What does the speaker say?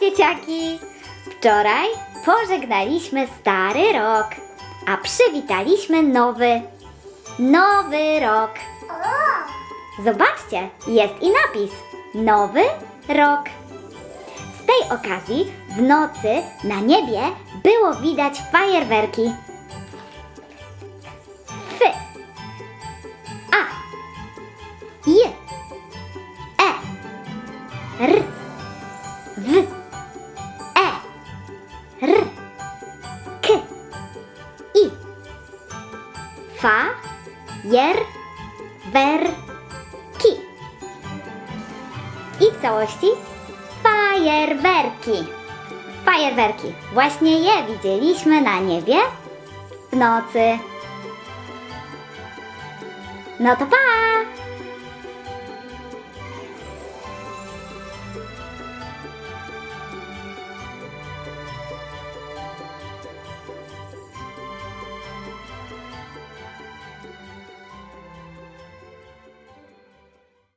dzieciaki! Wczoraj pożegnaliśmy stary rok, a przywitaliśmy nowy, nowy rok. Zobaczcie, jest i napis Nowy rok. Z tej okazji w nocy na niebie było widać fajerwerki. F A J E R Fa Jer Wer Ki I w całości fajerwerki. Fajerwerki. Właśnie je widzieliśmy na niebie w nocy. No to pa!